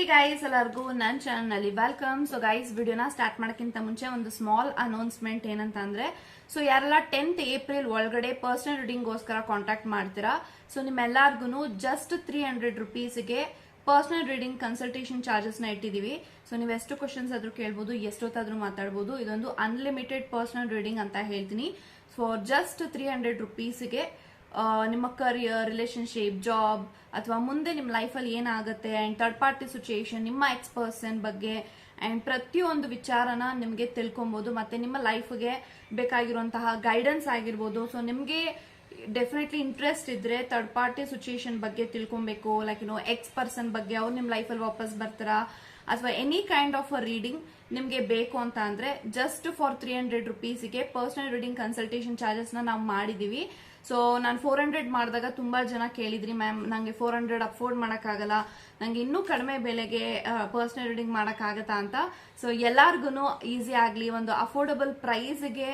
Hey guys ಎಲ್ಲರಿಗೂ ನನ್ನ ಚಾನಲ್ನಲ್ಲಿ ವೆಲ್ಕಮ್ ಸೊ ಗೈಸ್ ವಿಡಿಯೋನ ಸ್ಟಾರ್ಟ್ ಮಾಡೋಕ್ಕಿಂತ ಮುಂಚೆ ಒಂದು ಸ್ಮಾಲ್ ಅನೌನ್ಸ್ಮೆಂಟ್ ಏನಂತ ಅಂದರೆ ಸೊ ಯಾರೆಲ್ಲ ಟೆಂತ್ ಏಪ್ರಿಲ್ ಒಳಗಡೆ ಪರ್ಸನಲ್ ರೀಡಿಂಗ್ಗೋಸ್ಕರ ಕಾಂಟ್ಯಾಕ್ಟ್ ಮಾಡ್ತೀರಾ ಸೊ ನಿಮ್ಮೆಲ್ಲರಿಗೂ ಜಸ್ಟ್ ತ್ರೀ ಹಂಡ್ರೆಡ್ ರುಪೀಸ್ಗೆ ಪರ್ಸನಲ್ ರೀಡಿಂಗ್ ಕನ್ಸಲ್ಟೇಷನ್ ಚಾರ್ಜಸ್ನ ಇಟ್ಟಿದ್ದೀವಿ ಸೊ ನೀವು ಎಷ್ಟು ಕ್ವಶನ್ಸ್ ಆದರೂ ಕೇಳ್ಬೋದು, ಎಷ್ಟೊತ್ತಾದರೂ ಮಾತಾಡ್ಬೋದು. ಇದೊಂದು ಅನ್ಲಿಮಿಟೆಡ್ ಪರ್ಸನಲ್ ರೀಡಿಂಗ್ ಅಂತ ಹೇಳ್ತೀನಿ. ಫಾರ್ ಜಸ್ಟ್ ತ್ರೀ ಹಂಡ್ರೆಡ್ ರುಪೀಸ್ಗೆ ನಿಮ್ಮ ಕರಿಯರ್ ರಿಲೇಶನ್ಶಿಪ್ ಜಾಬ್ ಅಥವಾ ಮುಂದೆ ನಿಮ್ಮ ಲೈಫಲ್ಲಿ ಏನಾಗುತ್ತೆ ಆ್ಯಂಡ್ ಥರ್ಡ್ ಪಾರ್ಟಿ ಸಿಚುಯೇಷನ್ ನಿಮ್ಮ ಎಕ್ಸ್ ಪರ್ಸನ್ ಬಗ್ಗೆ ಆ್ಯಂಡ್ ಪ್ರತಿಯೊಂದು ವಿಚಾರನ ನಿಮಗೆ ತಿಳ್ಕೊಬೋದು ಮತ್ತು ನಿಮ್ಮ ಲೈಫ್ಗೆ ಬೇಕಾಗಿರುವಂತಹ ಗೈಡೆನ್ಸ್ ಆಗಿರ್ಬೋದು. ಸೊ ನಿಮಗೆ ಡೆಫಿನೆಟ್ಲಿ ಇಂಟ್ರೆಸ್ಟ್ ಇದ್ರೆ ಥರ್ಡ್ ಪಾರ್ಟಿ ಸಿಚುಯೇಷನ್ ಬಗ್ಗೆ ತಿಳ್ಕೊಬೇಕು. ಲೈಕ್ ನೋ ಎಕ್ಸ್ ಪರ್ಸನ್ ಬಗ್ಗೆ ಅವ್ರು ನಿಮ್ಮ ಲೈಫಲ್ಲಿ ವಾಪಸ್ ಬರ್ತಾರಾ? ಅಥವಾ any kind of a reading ನಿಮಗೆ ಬೇಕು ಅಂತ ಅಂದರೆ ಜಸ್ಟ್ ಫಾರ್ ತ್ರೀ ಹಂಡ್ರೆಡ್ ರುಪೀಸಿಗೆ ಪರ್ಸನಲ್ ರೀಡಿಂಗ್ ಕನ್ಸಲ್ಟೇಷನ್ ಚಾರ್ಜಸ್ನ ನಾವು ಮಾಡಿದೀವಿ. ಸೊ ನಾನು ಫೋರ್ ಹಂಡ್ರೆಡ್ ಮಾಡಿದಾಗ ತುಂಬಾ ಜನ ಕೇಳಿದ್ರಿ ಮ್ಯಾಮ್ ನನಗೆ ಫೋರ್ ಹಂಡ್ರೆಡ್ ಅಫೋರ್ಡ್ ಮಾಡೋಕ್ಕಾಗಲ್ಲ. ನಂಗೆ ಇನ್ನೂ ಕಡಿಮೆ ಬೆಲೆಗೆ ಪರ್ಸ್ನಲ್ ರೀಡಿಂಗ್ ಮಾಡೋಕ್ಕಾಗತ್ತಾ ಅಂತ. ಸೊ ಎಲ್ಲಾರ್ಗು ಈಸಿ ಆಗಲಿ, ಒಂದು ಅಫೋರ್ಡಬಲ್ ಪ್ರೈಸ್ಗೆ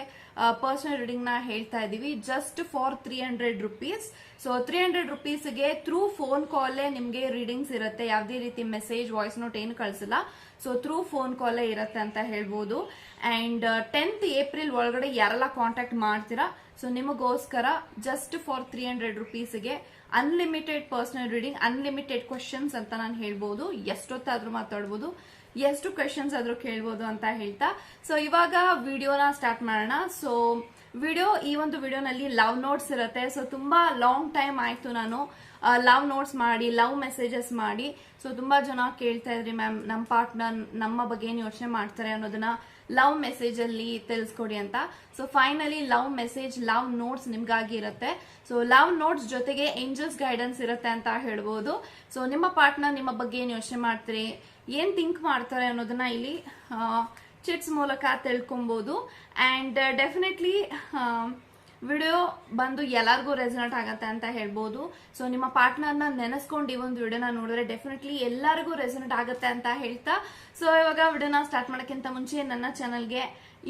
ಪರ್ಸ್ನಲ್ ರೀಡಿಂಗ್ನ ಹೇಳ್ತಾ ಇದ್ದೀವಿ. Just for three hundred rupees so three hundred ರುಪೀಸ್ಗೆ through phone ಕಾಲೇ ನಿಮಗೆ ರೀಡಿಂಗ್ಸ್ ಇರುತ್ತೆ. ಯಾವುದೇ ರೀತಿ ಮೆಸೇಜ್ ವಾಯ್ಸ್ ನೋಟ್ ಏನು ಕಳಿಸಲ್ಲ. ಸೊ ಥ್ರೂ ಫೋನ್ ಕಾಲೇ ಇರುತ್ತೆ ಅಂತ ಹೇಳ್ಬೋದು. ಆ್ಯಂಡ್ ಟೆಂತ್ ಏಪ್ರಿಲ್ ಒಳಗಡೆ ಯಾರೆಲ್ಲ ಕಾಂಟ್ಯಾಕ್ಟ್ ಮಾಡ್ತೀರಾ ಸೊ ನಿಮಗೋಸ್ಕರ just for three hundred ರುಪೀಸ್ಗೆ unlimited personal reading unlimited questions ಅಂತ ನಾನು ಹೇಳ್ಬೋದು. ಎಷ್ಟೊತ್ತಾದ್ರೂ ಮಾತಾಡ್ಬೋದು. ಎಷ್ಟು ಕ್ವಶನ್ಸ್ ಆದರೂ ಕೇಳ್ಬೋದು ಅಂತ ಹೇಳ್ತಾ. ಸೊ ಇವಾಗ ವಿಡಿಯೋನ ಸ್ಟಾರ್ಟ್ ಮಾಡೋಣ. ಸೊ ವಿಡಿಯೋ, ಈ ಒಂದು ವಿಡಿಯೋನಲ್ಲಿ ಲವ್ ನೋಟ್ಸ್ ಇರುತ್ತೆ. ಸೊ ತುಂಬ ಲಾಂಗ್ ಟೈಮ್ ಆಯಿತು ನಾನು ಲವ್ ನೋಟ್ಸ್ ಮಾಡಿ ಲವ್ ಮೆಸೇಜಸ್ ಮಾಡಿ. ಸೊ ತುಂಬ ಜನ ಕೇಳ್ತಾ ಇದ್ರಿ ಮ್ಯಾಮ್ ನಮ್ಮ ಪಾರ್ಟ್ನರ್ ನಮ್ಮ ಬಗ್ಗೆ ಏನು ಯೋಚನೆ ಮಾಡ್ತಾರೆ ಅನ್ನೋದನ್ನ ಲವ್ ಮೆಸೇಜ್ ಅಲ್ಲಿ ತಿಳಿಸ್ಕೊಡಿ ಅಂತ. So finally love message, love notes ನಿಮ್ಗಾಗಿ ಇರುತ್ತೆ. ಸೊ ಲವ್ ನೋಟ್ಸ್ ಜೊತೆಗೆ ಏಂಜಲ್ಸ್ ಗೈಡೆನ್ಸ್ ಇರುತ್ತೆ ಅಂತ ಹೇಳ್ಬೋದು. ಸೊ ನಿಮ್ಮ ಪಾರ್ಟ್ನರ್ ನಿಮ್ಮ ಬಗ್ಗೆ ಏನು ಯೋಚನೆ ಮಾಡ್ತೀರಿ? ಏನ್ ಥಿಂಕ್ ಮಾಡ್ತಾರೆ ಅನ್ನೋದನ್ನ ಇಲ್ಲಿ ಚಿಟ್ಸ್ ಮೂಲಕ ತಿಳ್ಕೊಬೋದು. ಅಂಡ್ ಡೆಫಿನೆಟ್ಲಿ ವಿಡಿಯೋ ಬಂದು ಎಲ್ಲರಿಗೂ ರೆಸನೇಟ್ ಆಗತ್ತೆ ಅಂತ ಹೇಳ್ಬೋದು. ಸೊ ನಿಮ್ಮ ಪಾರ್ಟ್ನರ್ನ ನೆನೆಸ್ಕೊಂಡು ಈ ಒಂದು ವಿಡಿಯೋನ ನೋಡಿದ್ರೆ ಡೆಫಿನೆಟ್ಲಿ ಎಲ್ಲರಿಗೂ ರೆಸನೇಟ್ ಆಗುತ್ತೆ ಅಂತ ಹೇಳ್ತಾ. ಸೊ ಇವಾಗ ವಿಡಿಯೋನ ಸ್ಟಾರ್ಟ್ ಮಾಡೋಕ್ಕಿಂತ ಮುಂಚೆ ನನ್ನ ಚಾನಲ್ಗೆ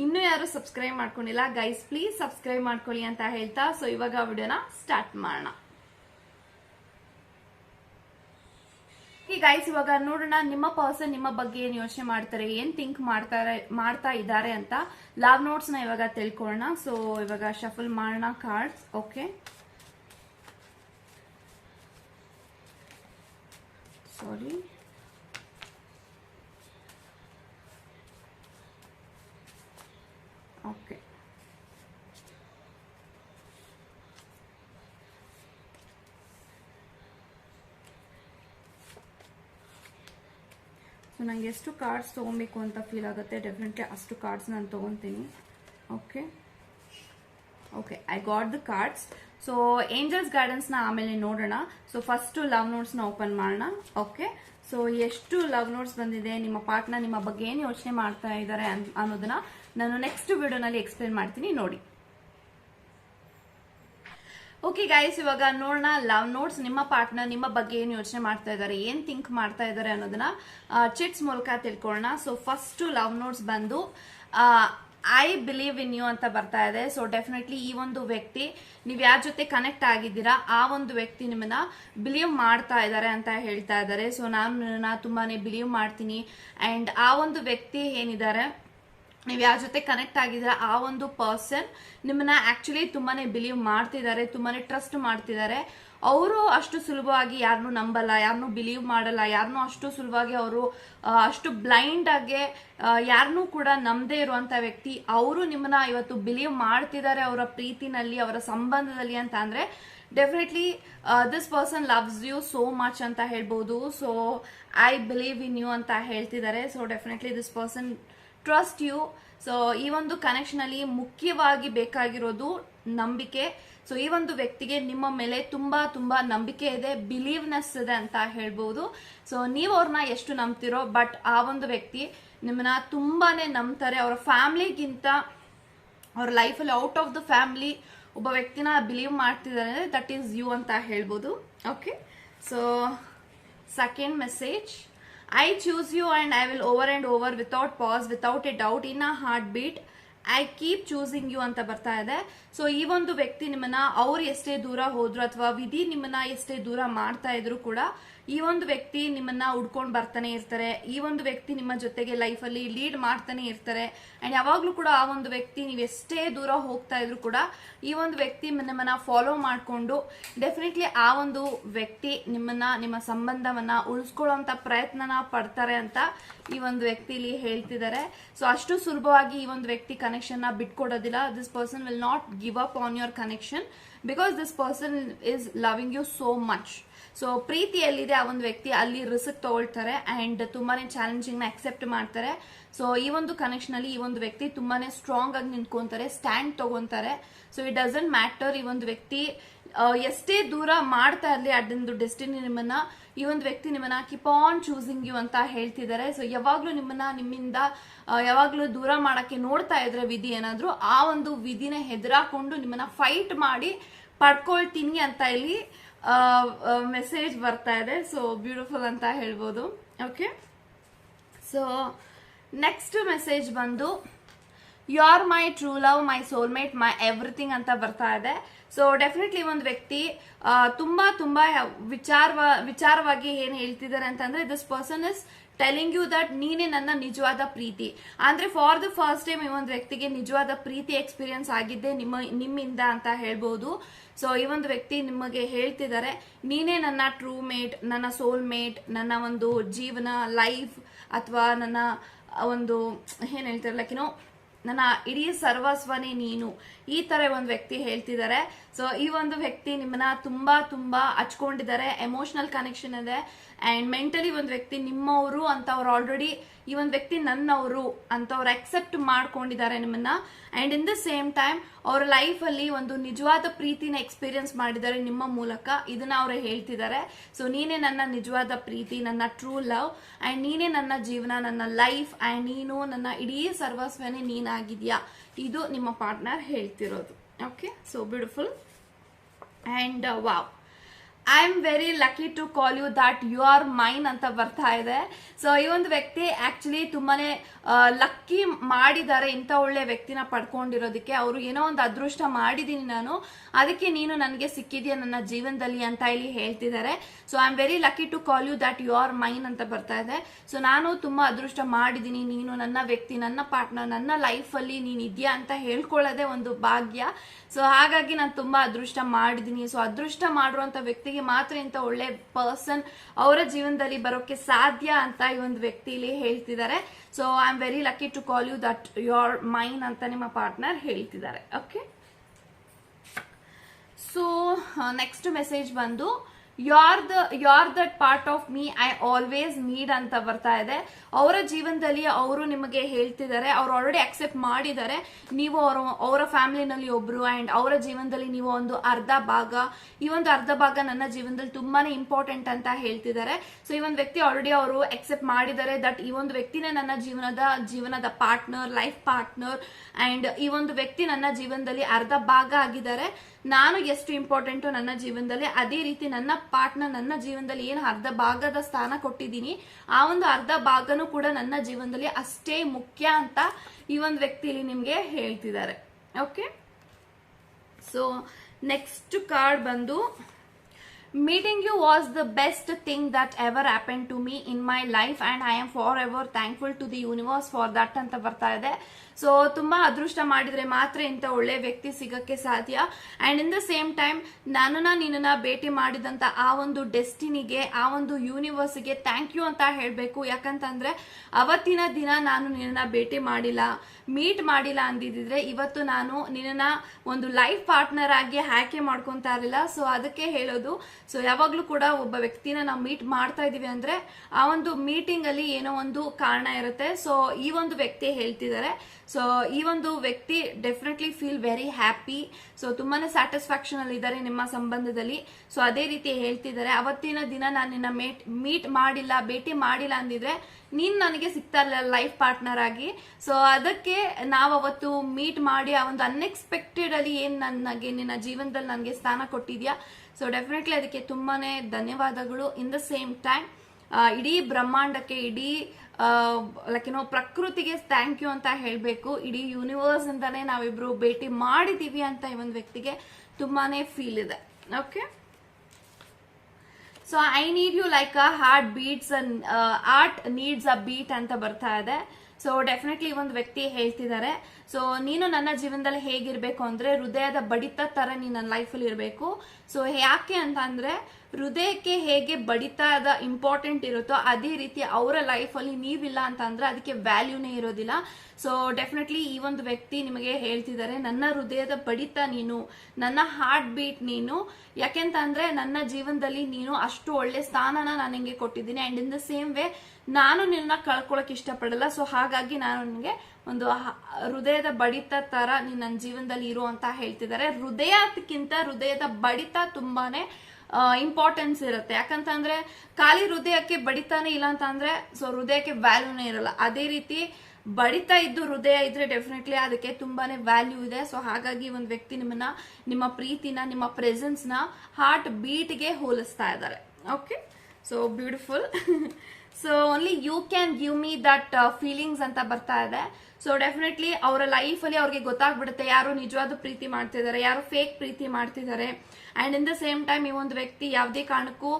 ಇನ್ನೂ ಯಾರು ಸಬ್ಸ್ಕ್ರೈಬ್ ಮಾಡ್ಕೊಂಡಿಲ್ಲ ಗೈಸ್ ಪ್ಲೀಸ್ ಸಬ್ಸ್ಕ್ರೈಬ್ ಮಾಡ್ಕೊಳ್ಳಿ ಅಂತ ಹೇಳ್ತಾ. ಸೊ ಇವಾಗ ವಿಡಿಯೋನ ಸ್ಟಾರ್ಟ್ ಮಾಡೋಣ. ಈ ಗೈಸ್ ಇವಾಗ ನೋಡೋಣ ನಿಮ್ಮ ಪರ್ಸನ್ ನಿಮ್ಮ ಬಗ್ಗೆ ಏನ್ ಯೋಚನೆ ಮಾಡ್ತಾರೆ, ಏನ್ ಥಿಂಕ್ ಮಾಡ್ತಾರೆ, ಮಾಡ್ತಾ ಇದ್ದಾರೆ ಅಂತ ಲಾವ್ ನೋಟ್ಸ್ನ ಇವಾಗ ತಿಳ್ಕೊಳ್ಳೋಣ. ಸೊ ಇವಾಗ ಶಫಲ್ ಮಾಡೋಣ cards okay sorry okay so ನಂಗೆ ಎಷ್ಟು ಕಾರ್ಡ್ಸ್ ತೊಗೊಬೇಕು ಅಂತ ಫೀಲ್ ಆಗುತ್ತೆ? ಡೆಫಿನೆಟ್ಲಿ ಅಷ್ಟು ಕಾರ್ಡ್ಸ್ ನಾನು ತೊಗೊತೀನಿ. Okay okay I got the cards so angels ಗಾರ್ಡನ್ಸ್ನ ಆಮೇಲೆ ನೋಡೋಣ. ಸೊ ಫಸ್ಟು ಲವ್ ನೋಟ್ಸ್ನ ಓಪನ್ ಮಾಡೋಣ. ಓಕೆ ಸೊ ಎಷ್ಟು ಲವ್ ನೋಟ್ಸ್ ಬಂದಿದೆ, ನಿಮ್ಮ ಪಾರ್ಟ್ನರ್ ನಿಮ್ಮ ಬಗ್ಗೆ ಏನು ಯೋಚನೆ ಮಾಡ್ತಾ ಇದ್ದಾರೆ ಅನ್- ಅನ್ನೋದನ್ನ ನಾನು ನೆಕ್ಸ್ಟ್ ವಿಡಿಯೋನಲ್ಲಿ ಎಕ್ಸ್ಪ್ಲೇನ್ ಮಾಡ್ತೀನಿ. ನೋಡಿ. ಓಕೆ ಗೈಸ್ ಇವಾಗ ನೋಡೋಣ ಲವ್ ನೋಟ್ಸ್ ನಿಮ್ಮ ಪಾರ್ಟ್ನರ್ ನಿಮ್ಮ ಬಗ್ಗೆ ಏನು ಯೋಚನೆ ಮಾಡ್ತಾ ಇದ್ದಾರೆ ಏನು ಥಿಂಕ್ ಮಾಡ್ತಾ ಇದ್ದಾರೆ ಅನ್ನೋದನ್ನ ಚಿಟ್ಸ್ ಮೂಲಕ ತಿಳ್ಕೊಳ್ಳೋಣ. ಸೊ ಫಸ್ಟ್ ಲವ್ ನೋಟ್ಸ್ ಬಂದು ಐ ಬಿಲೀವ್ ಇನ್ ಯು ಅಂತ ಬರ್ತಾ ಇದೆ. ಸೊ ಡೆಫಿನೆಟ್ಲಿ ಈ ಒಂದು ವ್ಯಕ್ತಿ, ನೀವು ಯಾರ ಜೊತೆ ಕನೆಕ್ಟ್ ಆಗಿದ್ದೀರಾ, ಆ ಒಂದು ವ್ಯಕ್ತಿ ನಿಮ್ಮನ್ನ ಬಿಲೀವ್ ಮಾಡ್ತಾ ಇದ್ದಾರೆ ಅಂತ ಹೇಳ್ತಾ ಇದ್ದಾರೆ ಸೊ ನಾನು ತುಂಬಾನೇ ಬಿಲೀವ್ ಮಾಡ್ತೀನಿ. ಆ್ಯಂಡ್ ಆ ಒಂದು ವ್ಯಕ್ತಿ ಏನಿದ್ದಾರೆ ನೀವು ಯಾರ ಜೊತೆ ಕನೆಕ್ಟ್ ಆಗಿದ್ರೆ ಆ ಒಂದು ಪರ್ಸನ್ ನಿಮ್ಮನ್ನ ಆಕ್ಚುಲಿ ತುಂಬಾನೇ ಬಿಲೀವ್ ಮಾಡ್ತಿದ್ದಾರೆ, ತುಂಬಾನೇ ಟ್ರಸ್ಟ್ ಮಾಡ್ತಿದ್ದಾರೆ. ಅವರು ಅಷ್ಟು ಸುಲಭವಾಗಿ ಯಾರನ್ನೂ ನಂಬಲ್ಲ ಯಾರನ್ನೂ ಬಿಲೀವ್ ಮಾಡಲ್ಲ ಯಾರನ್ನೂ ಅಷ್ಟು ಸುಲಭವಾಗಿ ಅವರು ಅಷ್ಟು ಬ್ಲೈಂಡ್ ಆಗಿ ಯಾರನ್ನೂ ಕೂಡ ನಂಬದೇ ಇರುವಂತ ವ್ಯಕ್ತಿ ಅವರು ನಿಮ್ಮನ್ನ ಇವತ್ತು ಬಿಲೀವ್ ಮಾಡ್ತಿದ್ದಾರೆ ಅವರ ಪ್ರೀತಿನಲ್ಲಿ, ಅವರ ಸಂಬಂಧದಲ್ಲಿ ಅಂತ ಅಂದ್ರೆ definitely this person loves you so much ಅಂತ ಹೇಳ್ಬೋದು. So I believe in you ಅಂತ ಹೇಳ್ತಿದ್ದಾರೆ. So definitely this person trust you so ಈ ಒಂದು ಕನೆಕ್ಷನ್ ಅಲ್ಲಿ ಮುಖ್ಯವಾಗಿ ಬೇಕಾಗಿರೋದು ನಂಬಿಕೆ. ಸೊ ಈ ಒಂದು ವ್ಯಕ್ತಿಗೆ ನಿಮ್ಮ ಮೇಲೆ ತುಂಬಾ ತುಂಬಾ ನಂಬಿಕೆ ಇದೆ ಬಿಲೀವ್ನೆಸ್ ಇದೆ ಅಂತ ಹೇಳ್ಬೋದು. ಸೊ ನೀವು ಅವ್ರನ್ನ ಎಷ್ಟು ನಂಬ್ತಿರೋ ಬಟ್ ಆ ಒಂದು ವ್ಯಕ್ತಿ ನಿಮ್ಮನ್ನ ತುಂಬಾನೇ ನಂಬ್ತಾರೆ. ಅವರ ಫ್ಯಾಮಿಲಿಗಿಂತ, ಅವ್ರ ಲೈಫಲ್ಲಿ ಔಟ್ ಆಫ್ ದ ಫ್ಯಾಮಿಲಿ ಒಬ್ಬ ವ್ಯಕ್ತಿನ ಬಿಲೀವ್ ಮಾಡ್ತಿದ್ದಾರೆ ದಟ್ ಈಸ್ ಯು ಅಂತ ಹೇಳ್ಬೋದು. Okay so second message I choose you and I will over and over without pause, without a doubt, in a beat I keep choosing you ಅಂತ ಬರ್ತಾ ಇದೆ. So ಈ ಒಂದು ವ್ಯಕ್ತಿ ನಿಮ್ಮನ್ನ ಅವ್ರು ಎಷ್ಟೇ ದೂರ ಹೋದ್ರು ಅಥವಾ ವಿಧಿ ನಿಮ್ಮನ್ನ ಎಷ್ಟೇ ದೂರ ಮಾಡ್ತಾ ಇದ್ರು ಕೂಡ ಈ ಒಂದು ವ್ಯಕ್ತಿ ನಿಮ್ಮನ್ನ ಉಡ್ಕೊಂಡು ಬರ್ತಾನೆ ಇರ್ತಾರೆ. ಈ ಒಂದು ವ್ಯಕ್ತಿ ನಿಮ್ಮ ಜೊತೆಗೆ ಲೈಫಲ್ಲಿ ಲೀಡ್ ಮಾಡ್ತಾನೆ ಇರ್ತಾರೆ. ಅಂಡ್ ಯಾವಾಗ್ಲೂ ಕೂಡ ಆ ಒಂದು ವ್ಯಕ್ತಿ ನೀವು ಎಷ್ಟೇ ದೂರ ಹೋಗ್ತಾ ಇದ್ರು ಕೂಡ ಈ ಒಂದು ವ್ಯಕ್ತಿ ನಿಮ್ಮನ್ನ ಫಾಲೋ ಮಾಡಿಕೊಂಡು ಡೆಫಿನೆಟ್ಲಿ ಆ ಒಂದು ವ್ಯಕ್ತಿ ನಿಮ್ಮನ್ನ, ನಿಮ್ಮ ಸಂಬಂಧವನ್ನ ಉಳಿಸ್ಕೊಳ್ಳೋಂಥ ಪ್ರಯತ್ನನ ಪಡ್ತಾರೆ ಅಂತ ಈ ಒಂದು ವ್ಯಕ್ತಿ ಇಲ್ಲಿ ಹೇಳ್ತಿದ್ದಾರೆ. ಸೊ ಅಷ್ಟು ಸುಲಭವಾಗಿ ಈ ಒಂದು ವ್ಯಕ್ತಿ ಕನೆಕ್ಷನ್ನ ಬಿಟ್ಕೊಡೋದಿಲ್ಲ. This person will not give up on your connection because this person is loving you so much so ಪ್ರೀತಿ ಎಲ್ಲಿದೆ ಆ ಒಂದು ವ್ಯಕ್ತಿ, ಅಲ್ಲಿ ರಿಸ್ಕ್ ತಗೊಳ್ತಾರೆ ಆ್ಯಂಡ್ ತುಂಬಾನೇ ಚಾಲೆಂಜಿಂಗ್ನ ಅಕ್ಸೆಪ್ಟ್ ಮಾಡ್ತಾರೆ. ಸೊ ಈ ಒಂದು ಕನೆಕ್ಷನಲ್ಲಿ ಈ ಒಂದು ವ್ಯಕ್ತಿ ತುಂಬಾನೇ ಸ್ಟ್ರಾಂಗ್ ಆಗಿ ನಿಂತ್ಕೊಂತಾರೆ ಸ್ಟ್ಯಾಂಡ್ ತಗೊಂತಾರೆ ಸೊ ಇಟ್ ಡಸಂಟ್ ಮ್ಯಾಟರ್ ಈ ಒಂದು ವ್ಯಕ್ತಿ ಎಷ್ಟೇ ದೂರ ಮಾಡ್ತಾ ಇರಲಿ ಅದೊಂದು ಡೆಸ್ಟಿನಿ ನಿಮ್ಮನ್ನ, ಈ ಒಂದು ವ್ಯಕ್ತಿ ನಿಮ್ಮನ್ನ ಕೀಪ್ ಆನ್ ಚೂಸಿಂಗ್ ಯು ಅಂತ ಹೇಳ್ತಿದ್ದಾರೆ. ಸೊ ಯಾವಾಗ್ಲೂ ನಿಮ್ಮನ್ನ, ನಿಮ್ಮಿಂದ ಯಾವಾಗ್ಲೂ ದೂರ ಮಾಡಕ್ಕೆ ನೋಡ್ತಾ ಇದ್ರೆ ವಿಧಿ ಏನಾದ್ರು, ಆ ಒಂದು ವಿಧಿನ ಹೆದರಾಕೊಂಡು ನಿಮ್ಮನ್ನ ಫೈಟ್ ಮಾಡಿ ಪಡ್ಕೊಳ್ತೀನಿ ಅಂತ ಇಲ್ಲಿ ಮೆಸೇಜ್ ಬರ್ತಾ ಇದೆ. ಸೊ ಬ್ಯೂಟಿಫುಲ್ ಅಂತ ಹೇಳ್ಬೋದು. ಓಕೆ ಸೊ ನೆಕ್ಸ್ಟ್ ಮೆಸೇಜ್ ಬಂದು you are my true love my soulmate my everything ಅಂತ ಬರ್ತಾ ಇದೆ. ಸೊ ಡೆಫಿನೆಟ್ಲಿ ಒಂದು ವ್ಯಕ್ತಿ ತುಂಬಾ ತುಂಬಾ ವಿಚಾರವ, ವಿಚಾರವಾಗಿ ಏನ್ ಹೇಳ್ತಿದ್ದಾರೆ ಅಂತಂದ್ರೆ this person is telling you that ನೀನೇ ನನ್ನ ನಿಜವಾದ ಪ್ರೀತಿ. ಅಂದ್ರೆ ಫಾರ್ ದ ಫಸ್ಟ್ ಟೈಮ್ ಈ ಒಂದು ವ್ಯಕ್ತಿಗೆ ನಿಜವಾದ ಪ್ರೀತಿ ಎಕ್ಸ್ಪೀರಿಯನ್ಸ್ ಆಗಿದ್ದೆ ನಿಮ್ಮ, ನಿಮ್ಮಿಂದ ಅಂತ ಹೇಳ್ಬೋದು. ಸೊ ಈ ಒಂದು ವ್ಯಕ್ತಿ ನಿಮಗೆ ಹೇಳ್ತಿದ್ದಾರೆ, ನೀನೇ ನನ್ನ ಟ್ರೂ ಮೇಟ್ ನನ್ನ ಸೋಲ್ ಮೇಟ್ ನನ್ನ ಒಂದು ಜೀವನ ಲೈಫ್ ಅಥವಾ ನನ್ನ ಒಂದು, ಏನ್ ಹೇಳ್ತಾರೆ ಲೈಕ್ ಏನೋ ನನ್ನ ಇಡೀ ಸರ್ವಸ್ವನೇ ನೀನು. ಈ ತರ ಒಂದು ವ್ಯಕ್ತಿ ಹೇಳ್ತಿದ್ದಾರೆ ಸೊ ಈ ಒಂದು ವ್ಯಕ್ತಿ ನಿಮ್ಮನ್ನ ತುಂಬಾ ತುಂಬಾ ಹಚ್ಕೊಂಡಿದ್ದಾರೆ ಎಮೋಷನಲ್ ಕನೆಕ್ಷನ್ ಇದೆ. ಅಂಡ್ ಮೆಂಟಲಿ ಒಂದು ವ್ಯಕ್ತಿ ನಿಮ್ಮವರು ಅಂತ ಅವ್ರು ಆಲ್ರೆಡಿ ಈ ಒಂದು ವ್ಯಕ್ತಿ ನನ್ನವರು ಅಂತ ಅವ್ರು ಅಕ್ಸೆಪ್ಟ್ ಮಾಡ್ಕೊಂಡಿದ್ದಾರೆ ನಿಮ್ಮನ್ನ. And in the same time ಅವ್ರ ಲೈಫ್ ಅಲ್ಲಿ ಒಂದು ನಿಜವಾದ ಪ್ರೀತಿನ ಎಕ್ಸ್ಪೀರಿಯನ್ಸ್ ಮಾಡಿದ್ದಾರೆ ನಿಮ್ಮ ಮೂಲಕ. ಇದನ್ನ ಅವರು ಹೇಳ್ತಿದ್ದಾರೆ ಸೊ ನೀನೇ ನನ್ನ ನಿಜವಾದ ಪ್ರೀತಿ, ನನ್ನ ಟ್ರೂ ಲವ್ ಅಂಡ್ ನೀನೇ ನನ್ನ ಜೀವನ, ನನ್ನ ಲೈಫ್ ಅಂಡ್ ನೀನು ನನ್ನ ಇಡೀ ಸರ್ವಸ್ವನೇ ನೀನಾಗಿದ್ಯಾ. ಇದು ನಿಮ್ಮ ಪಾರ್ಟ್ನರ್ ಹೇಳ್ತಿರೋದು. Okay so beautiful and wow I am very lucky to call you that you are mine ಅಂತ ಬರ್ತಾ ಇದೆ. ಸೊ ಈ ಒಂದು ವ್ಯಕ್ತಿ ಆಕ್ಚುಲಿ ತುಂಬಾನೇ ಲಕ್ಕಿ ಮಾಡಿದ್ದಾರೆ ಇಂಥ ಒಳ್ಳೆ ವ್ಯಕ್ತಿನ ಪಡ್ಕೊಂಡಿರೋದಕ್ಕೆ. ಅವರು ಏನೋ ಒಂದು ಅದೃಷ್ಟ ಮಾಡಿದ್ದೀನಿ ನಾನು. ಅದಕ್ಕೆ ನೀನು ನನಗೆ ಸಿಕ್ಕಿದ್ಯಾ ನನ್ನ ಜೀವನದಲ್ಲಿ ಅಂತ ಇಲ್ಲಿ ಹೇಳ್ತಿದ್ದಾರೆ. So I am very lucky to call you that you are mine ಅಂತ ಬರ್ತಾ ಇದೆ. ಸೊ ನಾನು ತುಂಬಾ ಅದೃಷ್ಟ ಮಾಡಿದ್ದೀನಿ ನೀನು ನನ್ನ ವ್ಯಕ್ತಿ, ನನ್ನ ಪಾರ್ಟ್ನರ್ ನನ್ನ ಲೈಫಲ್ಲಿ ನೀನು ಇದೆಯಾ ಅಂತ ಹೇಳ್ಕೊಳ್ಳೋದೇ ಒಂದು ಭಾಗ್ಯ. ಸೊ ಹಾಗಾಗಿ ನಾನು ತುಂಬಾ ಅದೃಷ್ಟ ಮಾಡಿದ್ದೀನಿ ಸೊ ಅದೃಷ್ಟ ಮಾಡಿರುವಂಥ ವ್ಯಕ್ತಿಗೆ ಮಾತ್ರ ಇಂಥ ಒಳ್ಳೆ ಪರ್ಸನ್ ಅವರ ಜೀವನದಲ್ಲಿ ಬರೋಕ್ಕೆ ಸಾಧ್ಯ ಅಂತ ಈ ಒಂದು ವ್ಯಕ್ತಿ ಇಲ್ಲಿ ಹೇಳ್ತಿದ್ದಾರೆ. So I am very lucky to call you that you're mine ಅಂತ ನಿಮ್ಮ ಪಾರ್ಟ್ನರ್ ಹೇಳ್ತಿದ್ದಾರೆ. ಓಕೆ ಸೊ ನೆಕ್ಸ್ಟ್ ಮೆಸೇಜ್ ಬಂದು you're the you're that part of me I always need ಅಂತ ಬರ್ತಾ ಇದೆ. ಅವರ ಜೀವನದಲ್ಲಿ ಅವರು ನಿಮಗೆ ಹೇಳ್ತಿದ್ದಾರೆ. ಅವ್ರು ಆಲ್ರೆಡಿ ಅಕ್ಸೆಪ್ಟ್ ಮಾಡಿದ್ದಾರೆ. ನೀವು ಅವರ ಅವರ ಫ್ಯಾಮಿಲಿನಲ್ಲಿ ಒಬ್ರು ಅಂಡ್ ಅವರ ಜೀವನದಲ್ಲಿ ನೀವು ಒಂದು ಅರ್ಧ ಭಾಗ, ಈ ಒಂದು ಅರ್ಧ ಭಾಗ ನನ್ನ ಜೀವನದಲ್ಲಿ ತುಂಬಾನೇ ಇಂಪಾರ್ಟೆಂಟ್ ಅಂತ ಹೇಳ್ತಿದ್ದಾರೆ. ಸೊ ಈ ಒಂದು ವ್ಯಕ್ತಿ ಆಲ್ರೆಡಿ ಅವರು ಅಕ್ಸೆಪ್ಟ್ ಮಾಡಿದ್ದಾರೆ ದಟ್ ಈ ಒಂದು ವ್ಯಕ್ತಿನೇ ನನ್ನ ಜೀವನದ ಜೀವನದ ಪಾರ್ಟ್ನರ್ ಲೈಫ್ ಪಾರ್ಟ್ನರ್ ಅಂಡ್ ಈ ಒಂದು ವ್ಯಕ್ತಿ ನನ್ನ ಜೀವನದಲ್ಲಿ ಅರ್ಧ ಭಾಗ ಆಗಿದ್ದಾರೆ. ನಾನು ಎಷ್ಟು ಇಂಪಾರ್ಟೆಂಟು ನನ್ನ ಜೀವನದಲ್ಲಿ, ಅದೇ ರೀತಿ ನನ್ನ ಪಾರ್ಟ್ನ ನನ್ನ ಜೀವನದಲ್ಲಿ ಏನು ಅರ್ಧ ಭಾಗದ ಸ್ಥಾನ ಕೊಟ್ಟಿದ್ದೀನಿ, ಆ ಒಂದು ಅರ್ಧ ಭಾಗನೂ ಕೂಡ ನನ್ನ ಜೀವನದಲ್ಲಿ ಅಷ್ಟೇ ಮುಖ್ಯ ಅಂತ ಈ ಒಂದು ವ್ಯಕ್ತಿಲಿ ನಿಮಗೆ ಹೇಳ್ತಿದ್ದಾರೆ. ಓಕೆ ಸೊ ನೆಕ್ಸ್ಟ್ ಕಾರ್ಡ್ ಬಂದು meeting you was the best thing that ever happened to me in my life and I am forever thankful thankful to the for that ಅಂತ ಬರ್ತಾ ಇದೆ. ಸೊ ತುಂಬಾ ಅದೃಷ್ಟ ಮಾಡಿದ್ರೆ ಮಾತ್ರ ಇಂಥ ಒಳ್ಳೆ ವ್ಯಕ್ತಿ ಸಿಗಕ್ಕೆ ಸಾಧ್ಯ. And in the same time ನನ್ನನ್ನ ನಿನ್ನನ್ನ ಭೇಟಿ ಮಾಡಿದಂತ ಆ ಒಂದು ಡೆಸ್ಟಿನಿಗೆ, ಆ ಒಂದು ಯೂನಿವರ್ಸ್ಗೆ ಥ್ಯಾಂಕ್ ಯು ಅಂತ ಹೇಳಬೇಕು. ಯಾಕಂತಂದ್ರೆ, ಅವತ್ತಿನ ದಿನ ನಾನು ನಿನ್ನನ್ನ ಭೇಟಿ ಮಾಡಿಲ್ಲ ಮೀಟ್ ಮಾಡಿಲ್ಲ ಅಂದಿದ್ರೆ ಇವತ್ತು ನಾನು ನಿನ್ನನ್ನ ಒಂದು ಲೈಫ್ ಪಾರ್ಟ್ನರ್ ಆಗಿ ಆಯ್ಕೆ ಮಾಡ್ಕೊತಾ ಇರಲಿಲ್ಲ. ಸೊ ಅದಕ್ಕೆ ಹೇಳೋದು ಸೊ ಯಾವಾಗ್ಲೂ ಕೂಡ ಒಬ್ಬ ವ್ಯಕ್ತಿನ ನಾವು ಮೀಟ್ ಮಾಡ್ತಾ ಇದೀವಿ ಅಂದ್ರೆ ಆ ಒಂದು ಮೀಟಿಂಗ್ ಅಲ್ಲಿ ಏನೋ ಒಂದು ಕಾರಣ ಇರುತ್ತೆ. ಸೊ ಈ ಒಂದು ವ್ಯಕ್ತಿ ಹೇಳ್ತಿದ್ದಾರೆ ಸೊ ಈ ಒಂದು ವ್ಯಕ್ತಿ definitely feel very happy so ತುಂಬಾನೇ ಸ್ಯಾಟಿಸ್ಫ್ಯಾಕ್ಷನ್ ಅಲ್ಲಿ ಇದ್ದಾರೆ ನಿಮ್ಮ ಸಂಬಂಧದಲ್ಲಿ. ಸೊ ಅದೇ ರೀತಿ ಹೇಳ್ತಿದ್ದಾರೆ ಅವತ್ತಿನ ದಿನ ನಾನು ನಿನ್ನ ಮೇಟ್ ಮೀಟ್ ಮಾಡಿಲ್ಲ, ಭೇಟಿ ಮಾಡಿಲ್ಲ ಅಂದಿದ್ರೆ ನೀನ್ ನನಗೆ ಸಿಗ್ತಾ ಇಲ್ಲ ಲೈಫ್ ಪಾರ್ಟ್ನರ್ ಆಗಿ. ಸೊ ಅದಕ್ಕೆ ನಾವು ಅವತ್ತು ಮೀಟ್ ಮಾಡಿ ಆ ಒಂದು ಅನ್ಎಕ್ಸ್ಪೆಕ್ಟೆಡ್ ಅಲ್ಲಿ ಏನ್ ನನಗೆ ನಿನ್ನ ಜೀವನದಲ್ಲಿ ನನಗೆ ಸ್ಥಾನ ಕೊಟ್ಟಿದ್ಯಾ? ಸೊ ಡೆಫಿನೆಟ್ಲಿ ಅದಕ್ಕೆ ತುಂಬಾ ಧನ್ಯವಾದಗಳು. ಇನ್ ದ ಸೇಮ್ ಟೈಮ್ ಇಡೀ ಬ್ರಹ್ಮಾಂಡಕ್ಕೆ, ಇಡೀ ಲೈಕ್ ಏನೋ ಪ್ರಕೃತಿಗೆ ಥ್ಯಾಂಕ್ ಯು ಅಂತ ಹೇಳಬೇಕು. ಇಡೀ ಯೂನಿವರ್ಸ್ ಅಂತಾನೆ ನಾವಿಬ್ರು ಭೇಟಿ ಮಾಡಿದೀವಿ ಅಂತ ಈ ಒಂದು ವ್ಯಕ್ತಿಗೆ ತುಂಬಾ ಫೀಲ್ ಇದೆ. Okay so I need you like a heart beats heart needs a beat ಅಂತ ಬರ್ತಾ ಇದೆ. ಸೊ ಡೆಫಿನೆಟ್ಲಿ ಒಂದು ವ್ಯಕ್ತಿ ಹೇಳ್ತಿದ್ದಾರೆ. ಸೊ ನೀನು ನನ್ನ ಜೀವನದಲ್ಲಿ ಹೇಗಿರ್ಬೇಕು ಅಂದ್ರೆ ಹೃದಯದ ಬಡಿತ ತರ ನೀನು ನನ್ನ ಲೈಫಲ್ಲಿ ಇರಬೇಕು. ಸೊ ಯಾಕೆ ಅಂತ ಅಂದ್ರೆ ಹೃದಯಕ್ಕೆ ಹೇಗೆ ಬಡಿತದ ಇಂಪಾರ್ಟೆಂಟ್ ಇರುತ್ತೋ ಅದೇ ರೀತಿ ಅವರ ಲೈಫಲ್ಲಿ ನೀವಿಲ್ಲ ಅಂತ ಅದಕ್ಕೆ ವ್ಯಾಲ್ಯೂನೇ ಇರೋದಿಲ್ಲ. ಸೊ ಡೆಫಿನೆಟ್ಲಿ ಈ ಒಂದು ವ್ಯಕ್ತಿ ನಿಮಗೆ ಹೇಳ್ತಿದ್ದಾರೆ, ನನ್ನ ಹೃದಯದ ಬಡಿತ ನೀನು, ನನ್ನ ಹಾರ್ಟ್ ಬೀಟ್ ನೀನು. ಯಾಕೆಂತ ಅಂದ್ರೆ ನನ್ನ ಜೀವನದಲ್ಲಿ ನೀನು ಅಷ್ಟು ಒಳ್ಳೆ ಸ್ಥಾನನ ನಾನು ನಿಮಗೆ ಕೊಟ್ಟಿದ್ದೀನಿ. And in the same way ನಾನು ನಿನ್ನ ಕಳ್ಕೊಳಕ್ ಇಷ್ಟಪಡಲ್ಲ. ಸೊ ಹಾಗಾಗಿ ನಾನು ನಿನಗೆ ಒಂದು ಹೃದಯದ ಬಡಿತ ತರ ನೀನ್ ನನ್ನ ಜೀವನದಲ್ಲಿ ಇರು ಅಂತ ಹೇಳ್ತಿದ್ದಾರೆ ಹೃದಯಕ್ಕಿಂತ ಹೃದಯದ ಬಡಿತ ತುಂಬಾನೇ ಇಂಪಾರ್ಟೆನ್ಸ್ ಇರುತ್ತೆ. ಯಾಕಂತಂದ್ರೆ ಖಾಲಿ ಹೃದಯಕ್ಕೆ ಬಡಿತಾನೆ ಇಲ್ಲ ಅಂತ ಅಂದ್ರೆ ಸೊ ಹೃದಯಕ್ಕೆ ವ್ಯಾಲ್ಯೂನೇ ಇರಲ್ಲ. ಅದೇ ರೀತಿ ಬಡಿತ ಇದ್ದು ಹೃದಯ ಇದ್ರೆ ಡೆಫಿನೆಟ್ಲಿ ಅದಕ್ಕೆ ತುಂಬಾನೇ ವ್ಯಾಲ್ಯೂ ಇದೆ. ಸೊ ಹಾಗಾಗಿ ಒಂದು ವ್ಯಕ್ತಿ ನಿಮ್ಮನ್ನ, ನಿಮ್ಮ ಪ್ರೀತಿನ, ನಿಮ್ಮ ಪ್ರೆಸೆನ್ಸ್ನ ಹಾರ್ಟ್ ಬೀಟ್ಗೆ ಹೋಲಿಸ್ತಾ ಇದ್ದಾರೆ. Okay so beautiful so only you can give me that feelings ಅಂತ ಬರ್ತಾ ಇದೆ. ಸೊ ಡೆಫಿನೆಟ್ಲಿ ಅವರ ಲೈಫಲ್ಲಿ ಅವ್ರಿಗೆ ಗೊತ್ತಾಗ್ಬಿಡುತ್ತೆ ಯಾರು ನಿಜವಾದ ಪ್ರೀತಿ ಮಾಡ್ತಿದ್ದಾರೆ, ಯಾರು ಫೇಕ್ ಪ್ರೀತಿ ಮಾಡ್ತಿದ್ದಾರೆ. And in the same time ಈ ಒಂದು ವ್ಯಕ್ತಿ ಯಾವುದೇ ಕಾರಣಕ್ಕೂ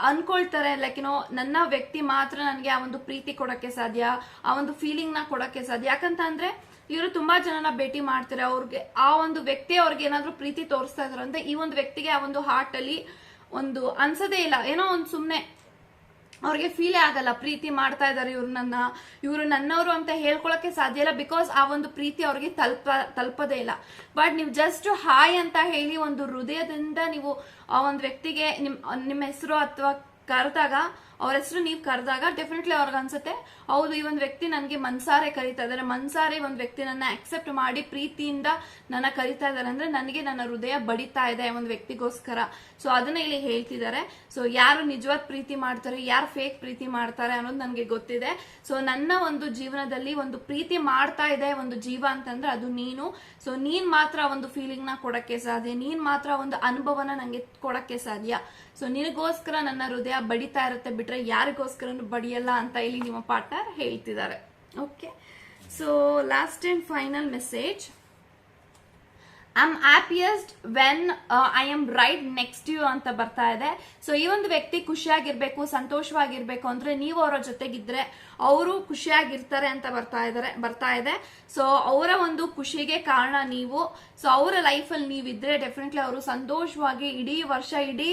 ಅನ್ಕೊಳ್ತಾರೆ. ಲೈಕ್ ಏನೋ ನನ್ನ ವ್ಯಕ್ತಿ ಮಾತ್ರ ನನಗೆ ಆ ಒಂದು ಪ್ರೀತಿ ಕೊಡೋಕ್ಕೆ ಸಾಧ್ಯ, ಆ ಒಂದು ಫೀಲಿಂಗ್ನ ಕೊಡೋಕ್ಕೆ ಸಾಧ್ಯ. ಯಾಕಂತ ಅಂದ್ರೆ, ಇವರು ತುಂಬಾ ಜನನ ಭೇಟಿ ಮಾಡ್ತಾರೆ. ಅವ್ರಿಗೆ, ಆ ಒಂದು ವ್ಯಕ್ತಿ ಅವ್ರಿಗೆ ಏನಾದ್ರೂ ಪ್ರೀತಿ ತೋರಿಸ್ತಾ ಇದಾರೆ ಅಂದ್ರೆ ಈ ಒಂದು ವ್ಯಕ್ತಿಗೆ ಆ ಒಂದು ಹಾರ್ಟ್ ಅಲ್ಲಿ ಒಂದು ಅನ್ಸದೇ ಇಲ್ಲ. ಏನೋ ಒಂದು ಸುಮ್ನೆ ಅವ್ರಿಗೆ ಫೀಲೇ ಆಗಲ್ಲ. ಪ್ರೀತಿ ಮಾಡ್ತಾ ಇದ್ದಾರೆ ಇವ್ರು ನನ್ನ, ಇವರು ನನ್ನವರು ಅಂತ ಹೇಳ್ಕೊಳಕ್ಕೆ ಸಾಧ್ಯ ಇಲ್ಲ ಬಿಕಾಸ್ ಆ ಒಂದು ಪ್ರೀತಿ ಅವ್ರಿಗೆ ತಲುಪ, ತಲುಪದೇ ಇಲ್ಲ. ಬಟ್ ನೀವು ಜಸ್ಟ್ ಹಾಯ್ ಅಂತ ಹೇಳಿ ಒಂದು ಹೃದಯದಿಂದ ನೀವು ಆ ಒಂದು ವ್ಯಕ್ತಿಗೆ ನಿಮ್, ನಿಮ್ಮ ಹೆಸರು ಅಥವಾ ಕರೆದಾಗ ಅವ್ರ ಹೆಸರು ನೀವು ಕರೆದಾಗ ಡೆಫಿನೆಟ್ಲಿ ಅವ್ರಿಗೆ ಅನ್ಸುತ್ತೆ. ಹೌದು, ಈ ಒಂದು ವ್ಯಕ್ತಿ ನನಗೆ ಮನ್ಸಾರೆ ಕರೀತಾ ಇದ್ದಾರೆ ಮನ್ಸಾರೆ ಒಂದು ವ್ಯಕ್ತಿ ನನ್ನ ಅಕ್ಸೆಪ್ಟ್ ಮಾಡಿ ಪ್ರೀತಿಯಿಂದ ನನ್ನ ಕರೀತಾ ಇದ್ದಾರೆ ಅಂದ್ರೆ ನನಗೆ ನನ್ನ ಹೃದಯ ಬಡಿತಾ ಇದೆ ಒಂದು ವ್ಯಕ್ತಿಗೋಸ್ಕರ. ಸೊ ಅದನ್ನ ಇಲ್ಲಿ ಹೇಳ್ತಿದ್ದಾರೆ. ಸೊ ಯಾರು ನಿಜವಾದ ಪ್ರೀತಿ ಮಾಡ್ತಾರೆ, ಯಾರು ಫೇಕ್ ಪ್ರೀತಿ ಮಾಡ್ತಾರೆ ಅನ್ನೋದು ನನಗೆ ಗೊತ್ತಿದೆ. ಸೊ ನನ್ನ ಒಂದು ಜೀವನದಲ್ಲಿ ಒಂದು ಪ್ರೀತಿ ಮಾಡ್ತಾ ಇದೆ ಒಂದು ಜೀವ ಅಂತಂದ್ರೆ ಅದು ನೀನು. ಸೊ ನೀನ್ ಮಾತ್ರ ಒಂದು ಫೀಲಿಂಗ್ನ ಕೊಡಕ್ಕೆ ಸಾಧ್ಯ. ನೀನ್ ಮಾತ್ರ ಒಂದು ಅನುಭವನ ನಂಗೆ ಕೊಡಕ್ಕೆ ಸಾಧ್ಯ. ಸೊ ನಿನಗೋಸ್ಕರ ನನ್ನ ಹೃದಯ ಬಡಿತಾ ಇರುತ್ತೆ ಬಿಟ್ರೆ ಯಾರಿಗೋಸ್ಕರನು ಬಡಿಯಲ್ಲ ಅಂತ ಇಲ್ಲಿ ನಿಮ್ಮ ಪಾರ್ಟ್ನರ್ ಹೇಳ್ತಿದ್ದಾರೆ. Okay so last and final message I am happiest when I am right next to ಅಂತ ಬರ್ತಾ ಇದೆ. ಸೊ ಈ ಒಂದು ವ್ಯಕ್ತಿ ಖುಷಿಯಾಗಿರ್ಬೇಕು, ಸಂತೋಷವಾಗಿರ್ಬೇಕು ಅಂದ್ರೆ ನೀವು ಅವರ ಜೊತೆಗಿದ್ರೆ ಅವರು ಖುಷಿಯಾಗಿರ್ತಾರೆ ಅಂತ ಬರ್ತಾ ಇದಾರೆ ಬರ್ತಾ ಇದೆ. ಸೊ ಅವರ ಒಂದು ಖುಷಿಗೆ ಕಾರಣ ನೀವು ಸೊ ಅವರ ಲೈಫಲ್ಲಿ ನೀವಿದ್ರೆ ಡೆಫಿನೆಟ್ಲಿ ಅವರು ಸಂತೋಷವಾಗಿ ಇಡೀ ವರ್ಷ, ಇಡೀ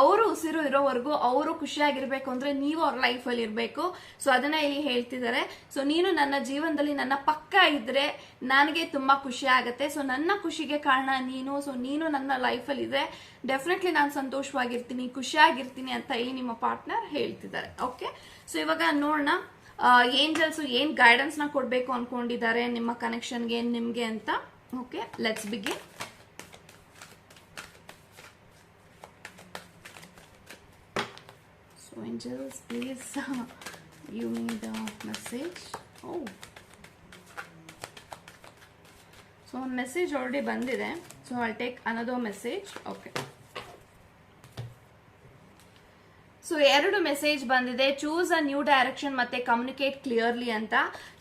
ಅವರು ಉಸಿರು ಇರೋವರೆಗೂ ಅವರು ಖುಷಿಯಾಗಿರ್ಬೇಕು ಅಂದ್ರೆ ನೀವು ಅವ್ರ ಲೈಫಲ್ಲಿ ಇರಬೇಕು. ಸೊ ಅದನ್ನ ಇಲ್ಲಿ ಹೇಳ್ತಿದ್ದಾರೆ. ಸೊ ನೀನು ನನ್ನ ಜೀವನದಲ್ಲಿ ನನ್ನ ಪಕ್ಕ ಇದ್ರೆ ನನಗೆ ತುಂಬಾ ಖುಷಿ ಆಗುತ್ತೆ. ಸೊ ನನ್ನ ಖುಷಿಗೆ ಕಾರಣ ನೀನು ಸೊ ನೀನು ನನ್ನ ಲೈಫಲ್ಲಿ ಇದ್ರೆ ಡೆಫಿನೆಟ್ಲಿ ನಾನು ಸಂತೋಷವಾಗಿರ್ತೀನಿ, ಖುಷಿಯಾಗಿರ್ತೀನಿ ಅಂತ ಇಲ್ಲಿ ನಿಮ್ಮ ಪಾರ್ಟ್ನರ್ ಹೇಳ್ತಿದ್ದಾರೆ. ಓಕೆ ಸೊ ಇವಾಗ ನೋಡೋಣ. ಏಂಜಲ್ಸ್ ಏನ್ ಗೈಡೆನ್ಸ್ನ ಕೊಡ್ಬೇಕು ಅನ್ಕೊಂಡಿದ್ದಾರೆ ನಿಮ್ಮ ಕನೆಕ್ಷನ್ಗೆ ನಿಮಗೆ ಅಂತ. Okay let's begin So angels, please you the message. Oh. So message already ಬಂದಿದೆ. So I take another message okay so ಎರಡು ಮೆಸೇಜ್ ಬಂದಿದೆ. ಚೂಸ್ ಅ ನ್ಯೂ ಡೈರೆಕ್ಷನ್ ಮತ್ತೆ ಕಮ್ಯುನಿಕೇಟ್ ಕ್ಲಿಯರ್ಲಿ ಅಂತ.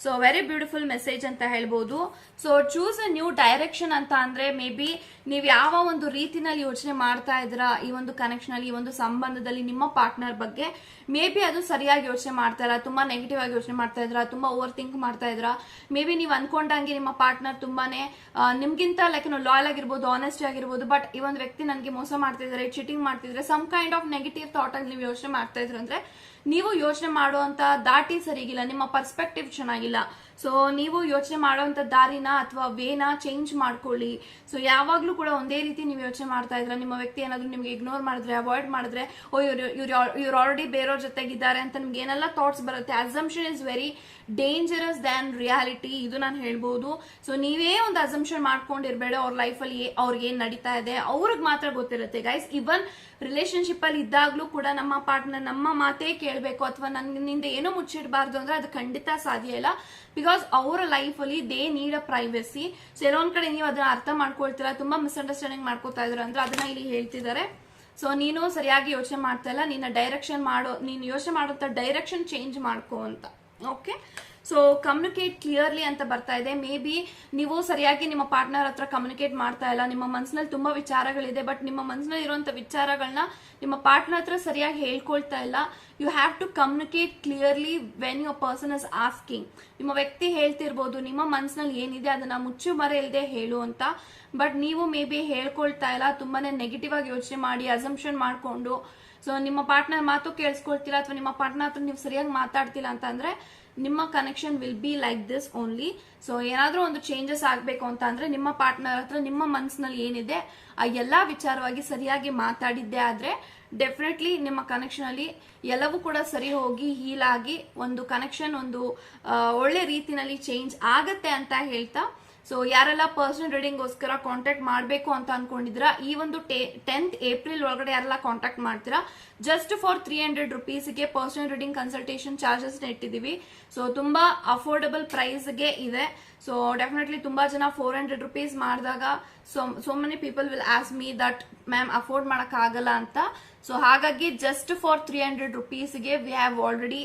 ಸೊ ವೆರಿ ಬ್ಯೂಟಿಫುಲ್ ಮೆಸೇಜ್ ಅಂತ ಹೇಳ್ಬೋದು. So choose a new direction ಅಂತ ಅಂದ್ರೆ may be ನೀವು ಯಾವ ಒಂದು ರೀತಿನಲ್ಲಿ ಯೋಚನೆ ಮಾಡ್ತಾ ಇದ್ದೀರಾ ಈ ಒಂದು ಕನೆಕ್ಷನ್ ಅಲ್ಲಿ, ಈ ಒಂದು ಸಂಬಂಧದಲ್ಲಿ ನಿಮ್ಮ ಪಾರ್ಟ್ನರ್ ಬಗ್ಗೆ. ಮೇ ಬಿ ಅದು ಸರಿಯಾಗಿ ಯೋಚನೆ ಮಾಡ್ತಾ ಇಲ್ಲ ತುಂಬಾ ನೆಗೆಟಿವ್ ಆಗಿ ಯೋಚನೆ ಮಾಡ್ತಾ ಇದ್ರಾ ತುಂಬಾ ಓವರ್ ಥಿಂಕ್ ಮಾಡ್ತಾ ಇದ್ರಾ ಮೇ ಬಿ ನೀವು ಅನ್ಕೊಂಡಂಗೆ ನಿಮ್ಮ ಪಾರ್ಟ್ನರ್ ತುಂಬಾನೇ ನಿಮ್ಗಿಂತ ಲೈಕ್ ಲಾಯಲ್ ಆಗಿರ್ಬೋದು ಆನೆಸ್ಟ್ ಆಗಿರ್ಬೋದು ಬಟ್ ಈ ಒಂದು ವ್ಯಕ್ತಿ ನನಗೆ ಮೋಸ ಮಾಡ್ತಿದ್ದಾರೆ ಚೀಟಿಂಗ್ ಮಾಡ್ತಿದ್ರೆ some kind of negative thought ಅಲ್ಲಿ ನೀವು ಮಾಡ್ತಾ ಇದ್ರ ಅಂದ್ರೆ ನೀವು ಯೋಚನೆ ಮಾಡುವಂತ ದಾಟಿ ಸರಿಗಿಲ್ಲ, ನಿಮ್ಮ ಪರ್ಸ್ಪೆಕ್ಟಿವ್ ಚೆನ್ನಾಗಿಲ್ಲ. ಸೊ ನೀವು ಯೋಚನೆ ಮಾಡುವಂತ ದಾರಿನ ಅಥವಾ ವೇನ ಚೇಂಜ್ ಮಾಡ್ಕೊಳ್ಳಿ. ಸೊ ಯಾವಾಗ್ಲೂ ಕೂಡ ಒಂದೇ ರೀತಿ ನೀವು ಯೋಚನೆ ಮಾಡ್ತಾ ಇದ್ರೆ, ನಿಮ್ಮ ವ್ಯಕ್ತಿ ಏನಾದ್ರು ನಿಮ್ಗೆ ಇಗ್ನೋರ್ ಮಾಡಿದ್ರೆ ಅವಾಯ್ಡ್ ಮಾಡಿದ್ರೆ, ಓ, ಇವ್ರು ಇವ್ರು ಇವ್ರು ಆಲ್ರೆಡಿ ಬೇರೆಯವ್ರ ಜೊತೆಗಿದ್ದಾರೆ ಅಂತ ನಿಮ್ಗೆ ಏನೆಲ್ಲ ಥಾಟ್ಸ್ ಬರುತ್ತೆ assumption is very dangerous than reality ಇದು ನಾನು ಹೇಳ್ಬೋದು. ಸೊ ನೀವೇ ಒಂದು ಅಸಂಪ್ಷನ್ ಮಾಡ್ಕೊಂಡಿರ್ಬೇಡ, ಅವ್ರ ಲೈಫಲ್ಲಿ ಅವ್ರಿಗೆ ಏನ್ ನಡೀತಾ ಇದೆ, ಅವ್ರಿಗೆ ಮಾತ್ರ ಗೊತ್ತಿರುತ್ತೆ. ಗೈಸ್ ಇವನ್ ರಿಲೇಶನ್ಶಿಪ್ ಅಲ್ಲಿ ಇದ್ದಾಗ್ಲೂ ಕೂಡ ನಮ್ಮ ಪಾರ್ಟ್ನರ್ ನಮ್ಮ ಮಾತೇ ಕೇಳಬೇಕು ಅಥವಾ ನನ್ನಿಂದ ಏನೋ ಮುಚ್ಚಿಡಬಾರ್ದು ಅಂದ್ರೆ ಅದು ಖಂಡಿತ ಸಾಧ್ಯ ಇಲ್ಲ. ಬಿಕಾಸ್ ಅವರ ಲೈಫಲ್ಲಿ they need a privacy so ಎಲ್ಲೊಂದ್ ಕಡೆ ನೀವು ಅದನ್ನ ಅರ್ಥ ಮಾಡ್ಕೊಳ್ತೀರಾ, ತುಂಬಾ ಮಿಸ್ಅಂಡರ್ಸ್ಟ್ಯಾಂಡಿಂಗ್ ಮಾಡ್ಕೋತಾ ಇದ್ರ ಅಂದ್ರೆ ಅದನ್ನ ಇಲ್ಲಿ ಹೇಳ್ತಿದ್ದಾರೆ. ಸೊ ನೀನು ಸರಿಯಾಗಿ ಯೋಚನೆ ಮಾಡ್ತಾ ಇಲ್ಲ, ನಿನ್ನ ಡೈರೆಕ್ಷನ್ ಮಾಡೋ, ನೀನು ಯೋಚನೆ ಮಾಡುವಂತ ಡೈರೆಕ್ಷನ್ ಚೇಂಜ್ ಮಾಡ್ಕೋ ಅಂತ. ಓಕೆ ಸೊ ಕಮ್ಯುನಿಕೇಟ್ ಕ್ಲಿಯರ್ಲಿ ಅಂತ ಬರ್ತಾ ಇದೆ. ಮೇ ಬಿ ನೀವು ಸರಿಯಾಗಿ ನಿಮ್ಮ ಪಾರ್ಟ್ನರ್ ಹತ್ರ ಕಮ್ಯುನಿಕೇಟ್ ಮಾಡ್ತಾ ಇಲ್ಲ. ನಿಮ್ಮ ಮನಸ್ಸಿನಲ್ಲಿ ತುಂಬಾ ವಿಚಾರಗಳಿದೆ ಬಟ್ ನಿಮ್ಮ ಮನಸ್ಸಿನಲ್ಲಿ ಇರುವಂತ ವಿಚಾರಗಳನ್ನ ನಿಮ್ಮ ಪಾರ್ಟ್ನರ್ ಹತ್ರ ಸರಿಯಾಗಿ ಹೇಳ್ಕೊಳ್ತಾ ಇಲ್ಲ. You have to communicate clearly when your person is asking ನಿಮ್ಮ ವ್ಯಕ್ತಿ ಹೇಳ್ತಿರ್ಬೋದು, ನಿಮ್ಮ ಮನಸ್ಸಿನಲ್ಲಿ ಏನಿದೆ ಅದನ್ನ ಮುಚ್ಚು ಮರೆ ಇಲ್ಲದೆ ಹೇಳು ಅಂತ. ಬಟ್ ನೀವು ಮೇ ಬಿ ಹೇಳ್ಕೊಳ್ತಾ ಇಲ್ಲ, ತುಂಬಾನೇ ನೆಗೆಟಿವ್ ಆಗಿ ಯೋಚನೆ ಮಾಡಿ ಅಸಂಪ್ಷನ್ ಮಾಡಿಕೊಂಡು. ಸೊ ನಿಮ್ಮ ಪಾರ್ಟ್ನರ್ ಮಾತು ಕೇಳಿಸ್ಕೊಳ್ತಿಲ್ಲ, ಅಥವಾ ನಿಮ್ಮ ಪಾರ್ಟ್ನರ್ ಹತ್ರ ನೀವು ಸರಿಯಾಗಿ ಮಾತಾಡ್ತಿಲ್ಲ ಅಂತಂದ್ರೆ ನಿಮ್ಮ connection will be like this only so ಏನಾದರೂ ಒಂದು ಚೇಂಜಸ್ ಆಗಬೇಕು ಅಂತ ಅಂದ್ರೆ ನಿಮ್ಮ ಪಾರ್ಟ್ನರ್ ಹತ್ರ, ನಿಮ್ಮ ಮನಸ್ಸಿನಲ್ಲಿ ಏನಿದೆ, ಆ ಎಲ್ಲಾ ವಿಚಾರವಾಗಿ ಸರಿಯಾಗಿ ಮಾತಾಡಿದ್ದೆ ಆದ್ರೆ ಡೆಫಿನೆಟ್ಲಿ ನಿಮ್ಮ ಕನೆಕ್ಷನ್ ಅಲ್ಲಿ ಎಲ್ಲವೂ ಕೂಡ ಸರಿ ಹೋಗಿ ಹೀಲ್ ಆಗಿ ಒಂದು ಕನೆಕ್ಷನ್ ಒಂದು ಒಳ್ಳೆ ರೀತಿನಲ್ಲಿ ಚೇಂಜ್ ಆಗತ್ತೆ ಅಂತ ಹೇಳ್ತಾ ಸೊ ಯಾರೆಲ್ಲ ಪರ್ಸನಲ್ ರೀಡಿಂಗ್ಗೋಸ್ಕರ ಕಾಂಟ್ಯಾಕ್ಟ್ ಮಾಡಬೇಕು ಅಂತ ಅನ್ಕೊಂಡಿದ್ದೀರಾ, ಈ ಒಂದು ಟೆಂತ್ ಏಪ್ರಿಲ್ ಒಳಗಡೆ ಯಾರೆಲ್ಲ ಕಾಂಟ್ಯಾಕ್ಟ್ ಮಾಡ್ತೀರಾ ಜಸ್ಟ್ ಫಾರ್ ತ್ರೀ ಹಂಡ್ರೆಡ್ ರುಪೀಸ್ಗೆ ಪರ್ಸನಲ್ ರೀಡಿಂಗ್ ಕನ್ಸಲ್ಟೇಷನ್ ಚಾರ್ಜಸ್ ಇಟ್ಟಿದ್ದೀವಿ ಸೊ ತುಂಬಾ ಅಫೋರ್ಡಬಲ್ ಪ್ರೈಸ್ಗೆ ಇದೆ. ಸೊ ಡೆಫಿನೆಟ್ಲಿ ತುಂಬಾ ಜನ ಫೋರ್ ಹಂಡ್ರೆಡ್ ರುಪೀಸ್ ಮಾಡಿದಾಗ so so many people will ask me that ma'am afford ಮಾಡೋಕ್ಕಾಗಲ್ಲ ಅಂತ. ಸೊ ಹಾಗಾಗಿ just for three hundred ರುಪೀಸ್ಗೆ we have already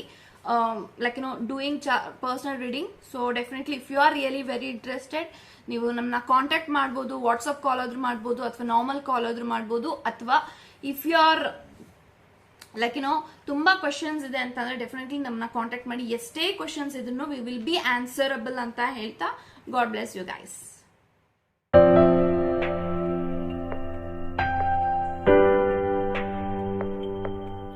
like no doing personal reading so definitely if you are really very interested ನೀವು ನಮ್ಮನ್ನ contact ಮಾಡ್ಬೋದು WhatsApp ಕಾಲ್ ಆದ್ರೂ ಮಾಡ್ಬೋದು, ಅಥವಾ normal call ಆದ್ರೂ ಮಾಡ್ಬೋದು, ಅಥವಾ if you are like no ತುಂಬಾ ಕ್ವಶನ್ಸ್ ಇದೆ ಅಂತಂದ್ರೆ ಡೆಫಿನೆಟ್ಲಿ ನಮ್ಮನ್ನ ಕಾಂಟ್ಯಾಕ್ಟ್ ಮಾಡಿ ಎಷ್ಟೇ ಕ್ವಶನ್ಸ್ ಇದ್ರು ವಿ ವಿಲ್ ಬಿ ಆನ್ಸರಬಲ್ ಅಂತ ಹೇಳ್ತಾ ಗಾಡ್ ಬ್ಲೆಸ್ ಯು ಗೈಸ್